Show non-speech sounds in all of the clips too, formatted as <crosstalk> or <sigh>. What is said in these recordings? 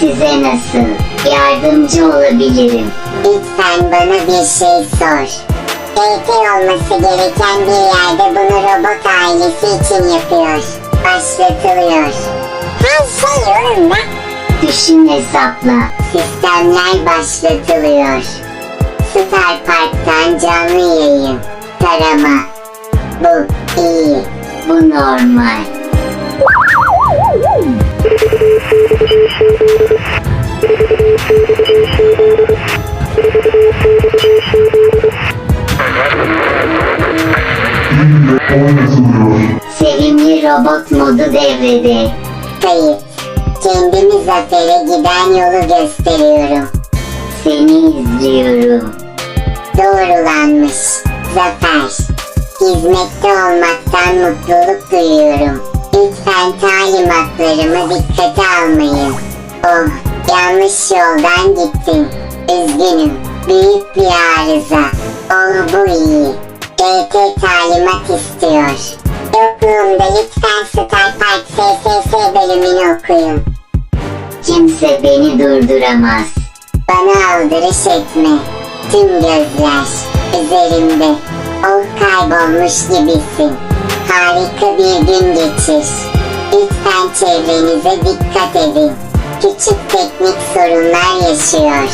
Size nasıl yardımcı olabilirim? Lütfen bana bir şey sor. ET olması gereken bir yerde bunu robot ailesi için yapıyor. Başlatılıyor. Her şey yolunda. Düşün hesapla. Sistemler başlatılıyor. Star Park'tan canlı yayın. Tarama. Bu iyi. Bu normal. Sevimli robot modu devrede. Kayıt. Kendimi zafere giden yolu gösteriyorum. Seni izliyorum. Doğrulanmış. Zafer. Hizmette olmaktan mutluluk duyuyorum. Lütfen talimatlarımı dikkate almayın. Oh, yanlış yoldan gittim. Üzgünüm. Büyük bir arıza. Oh bu iyi. GT talimat istiyor. Yokluğumda lütfen Star Park SSS bölümünü okuyun. Kimse beni durduramaz. Bana aldırış etme. Tüm gözler üzerimde. Oh kaybolmuş gibisin. Harika bir gün geçir. Lütfen çevrenize dikkat edin. Küçük teknik sorunlar yaşıyor.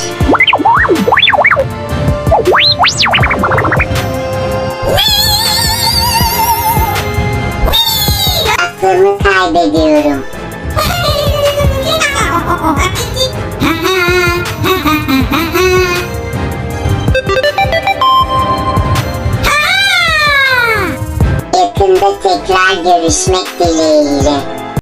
Aklımı kaybediyorum. <laughs> Yakında tekrar görüşmek dileğiyle.